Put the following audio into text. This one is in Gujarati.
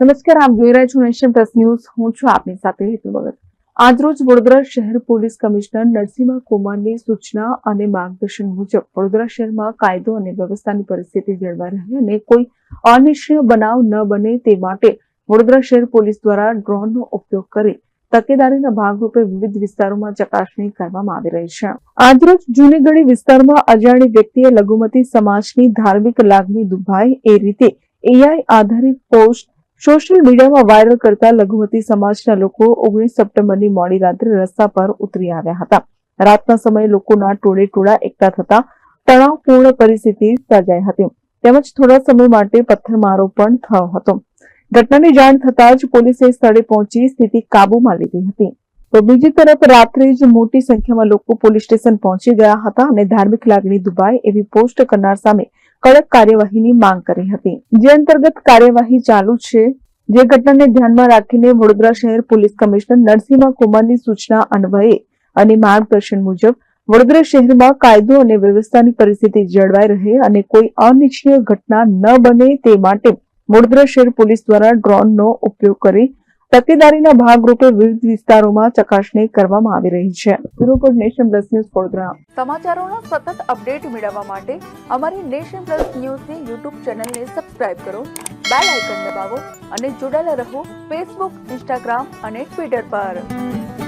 નમસ્કાર, આપ જોઈ રહ્યા છો નેશન પ્લસ ન્યૂઝ. હું છું આપની સાથે હેતુ ભગત. આજરોજ વડોદરા શહેર પોલીસ કમિશનર નરસિંહ કુમારની સૂચના અને માર્ગદર્શન મુજબ વડોદરા શહેરમાં કાયદો અને વ્યવસ્થાની પરિસ્થિતિ જળવાઈ રહે અને કોઈ અનિશ્ચય બનાવ ન બને તે માટે વડોદરા શહેર પોલીસ દ્વારા ડ્રોનનો ઉપયોગ કરી તકેદારીના ભાગરૂપે વિવિધ વિસ્તારોમાં ચકાસણી કરવામાં આવી રહી છે. આજરોજ જૂનીગઢી વિસ્તારમાં અજાણી વ્યક્તિએ લઘુમતી સમાજની ધાર્મિક લાગણી દુભાય એ રીતે એઆઈ આધારિત પોસ્ટ સોશિયલ મીડિયામાં વાયરલ કરતા લઘુમતી સમાજના લોકો ઓગણીસ સપ્ટેમ્બરની મોડી રાત્રે રસ્તા પર ઉતરી આવ્યા હતા. રાતના સમયે લોકોના ટોળે ટોળા એકઠા થતા તણાવપૂર્ણ પરિસ્થિતિ સર્જાઈ હતી. તેમજ થોડા સમય માટે પથ્થરમારો પણ થયો હતો. ઘટનાની જાણ થતાં જ પોલીસે સ્થળે પહોંચી સ્થિતિ કાબૂમાં લીધી હતી. તો બીજી તરફ રાત્રે જ મોટી સંખ્યામાં લોકો પોલીસ સ્ટેશન પહોંચી ગયા હતા અને ધાર્મિક લાગણી દુભાય એવી પોસ્ટ કરનાર સામે કડક કાર્યવાહીની માંગ કરી હતી. જે અંતર્ગત કાર્યવાહી ચાલુ છે, જે ઘટનાને ધ્યાનમાં રાખીને વડોદરા શહેર પોલીસ કમિશનર નરસિંહ કુમારની સૂચના અન્વયે અને માર્ગદર્શન મુજબ વડોદરા શહેરમાં કાયદો અને વ્યવસ્થાની પરિસ્થિતિ જળવાઈ રહે અને કોઈ અનિચ્છનીય ઘટના ન બને તે માટે વડોદરા શહેર પોલીસ દ્વારા ડ્રોનનો ઉપયોગ કરી તકેદારીના ભાગરૂપે વિવિધ વિસ્તારોમાં ચકાસણી કરવામાં આવી રહી છે. Report Nation Plus News Vadodara. સમાચારોનો સતત અપડેટ મેળવવા માટે અમારી નેશન પ્લસ ન્યૂઝની યુટ્યુબ ચેનલને સબસ્ક્રાઇબ કરો, બેલ આઇકન દબાવો અને જોડાયેલા રહો ફેસબુક, ઇન્સ્ટાગ્રામ અને ટ્વિટર પર.